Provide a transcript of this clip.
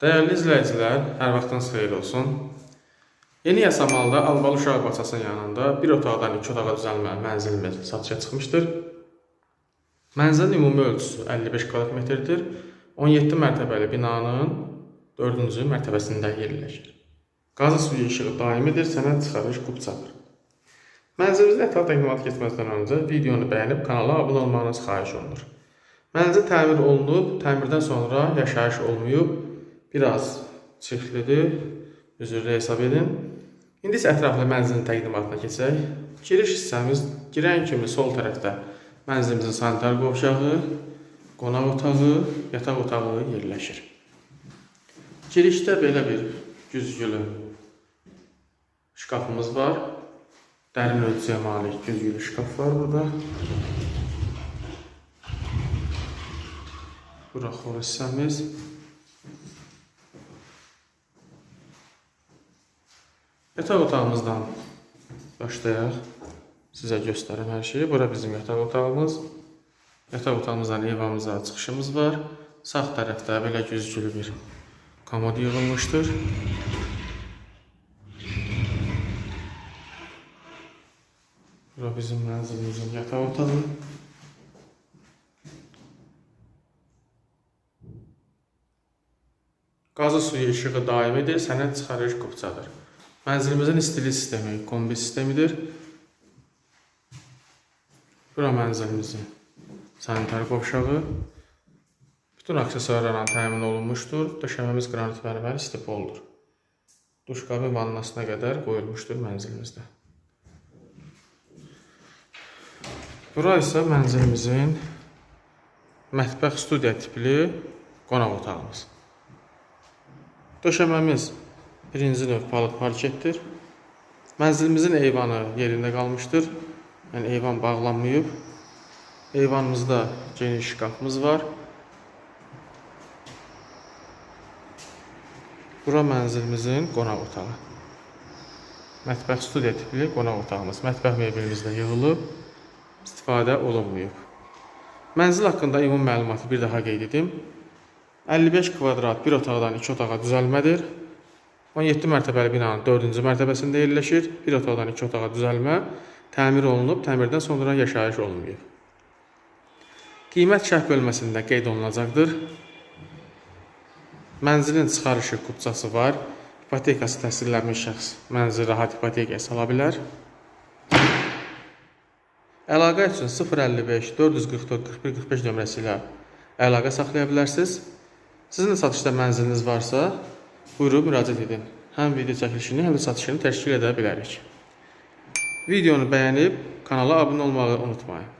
Değerli izləyicilər, hər vaxtınız xeyir olsun. Yeni Yasamalda Albalı Uşaq Bağçasının yanında bir otaqdan iki otağa düzəlmə mənzilimiz satışa çıxmışdır. Mənzilin ümumi ölçüsü 55 kvadrat metrdir. 17 mərtəbəli binanın 4-cü mərtəbəsində yerləşir. Qazı suyu işığı daimidir, sənəd çıxarış qubçadır. Mənzilimizin ətraf təqdimat keçməzdən öncə videonu bəyənib kanala abunə olmanız xahiş olunur. Mənzil təmir olunub, təmirdən sonra yaşayış olmayıb, biraz çirklidir, üzrlə hesab edin. İndi isə ətraflı mənzilin təqdimatına keçək. Giriş hissəmiz girən kimi sol tərəfdə mənzilimizin sanitar qovşağı, qonaq otağı, yataq otağı yerləşir. Girişdə belə bir güzgülü şkafımız var. Dərin ölçüyə malik güzgülü şkaf var burada. Bura xor hissəmiz. Yataq otağımızdan başlayaq. Sizə göstərim hər şeyi. Bura bizim yataq otağımız. Yataq otağımızdan eyvanımıza çıxışımız var. Sağ tərəfdə belə güzgülü bir komod yığılmışdır. Bura bizim mənzilimizin yataq otağı. Qazı suyu işığı daimidir, sənəd çıxarış qubçadır. Mənzilimizin istili sistemi kombi sistemidir. Bura mənzilimizin sanitar qovşağı. Bütün aksesuarlarla təmin olunmuşdur. Döşəməmiz qranit mərmər istipoldur. Duşqabı vannasına qədər qoyulmuşdur mənzilimizdə. Bura isə mənzilimizin mətbəx studiya tipli qonaq otağımız. Döşəməmiz birinci növ palıd parketdir. Mənzilimizin eyvanı yerində qalmışdır. Yəni eyvan bağlanmayıb. Eyvanımızda geniş şkafımız var. Bura mənzilimizin qonaq otağı. Mətbəx studiya tipli qonaq otağımız. Mətbəx mebelimiz də yığılıb, istifadə olunmayıb. Mənzil haqqında ümumi məlumatı bir daha qeyd edim. 55 kvadrat bir otaqdan iki otağa düzəlmədir. 17 mərtəbəli binanın 4-cü mərtəbəsində yerləşir. Bir otaqdan iki otağa düzəlmə təmir olunub, təmirdən sonra yaşayış olunmayıb. Qiymət şərh bölməsində qeyd olunacaqdır. Mənzilin çıxarışı qubçası var. İpotekası təsdiqlənmiş şəxs mənzili rahat ipotekaya sala bilər. Əlaqə üçün 055 444 41 45 nömrəsi ilə əlaqə saxlaya bilərsiniz. Sizin də satışda mənziliniz varsa, buyurub müraciət edin. Həm video çəkilişini, həm də satışını təşkil edə bilərik. Videonu bəyənib kanala abunə olmağı unutmayın.